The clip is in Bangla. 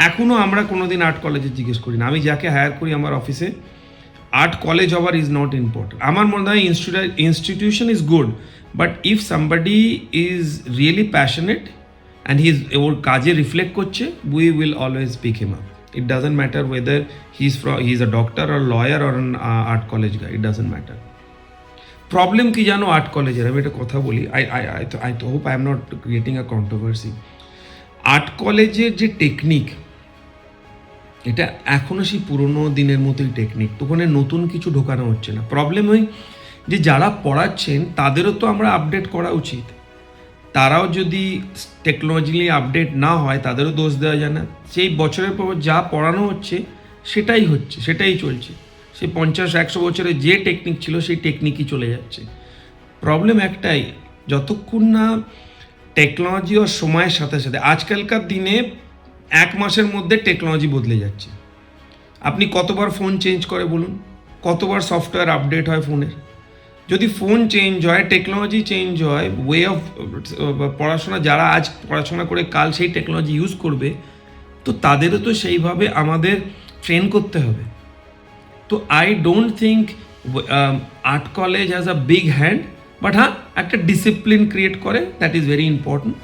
এখনও আমরা কোনোদিন আর্ট কলেজে জিজ্ঞেস করি না আমি যাকে হায়ার করি আমার অফিসে আর্ট কলেজ হওয়ার ইজ নট ইম্পর্টেন্ট আমার মনে হয় institution is good but if somebody is really passionate and he is ওর কাজে রিফ্লেক্ট করছে we will always pick him up it doesn't matter whether he is he is a doctor R lawyer or art college guy it doesn't matter problem কি জানো আর্ট কলেজের আমি একটা কথা বলি I I I I hope I am not creating a controversy art কলেজের যে টেকনিক এটা এখনও সেই পুরোনো দিনের মতোই টেকনিক তো ওখানে নতুন কিছু ঢোকানো হচ্ছে না। প্রবলেম ওই যে যারা পড়াচ্ছেন, তাদেরও তো আমরা আপডেট করা উচিত। তারাও যদি টেকনোলজিক্যালি আপডেট না হয়, তাদেরও দোষ দেওয়া যায় না। সেই বছরের পর যা পড়ানো হচ্ছে, সেটাই হচ্ছে, সেটাই চলছে। সেই পঞ্চাশ, একশো বছরে যে টেকনিক ছিল, সেই টেকনিকই চলে যাচ্ছে। প্রবলেম একটাই, যতক্ষণ না টেকনোলজি ও সময়ের সাথে সাথে, আজকালকার দিনে এক মাসের মধ্যে টেকনোলজি বদলে যাচ্ছে। আপনি কতবার ফোন চেঞ্জ করে বলুন, কতবার সফটওয়্যার আপডেট হয় ফোনের যদি ফোন চেঞ্জ হয় টেকনোলজি চেঞ্জ হয় ওয়ে অফ পড়াশোনা, যারা আজ পড়াশোনা করে কাল সেই টেকনোলজি ইউজ করবে, তো তাদেরও তো সেইভাবে আমাদের ট্রেন করতে হবে। তো I don't think art college has a big hand but হ্যাঁ একটা ডিসিপ্লিন ক্রিয়েট করে দ্যাট ইজ ভেরি ইম্পর্ট্যান্ট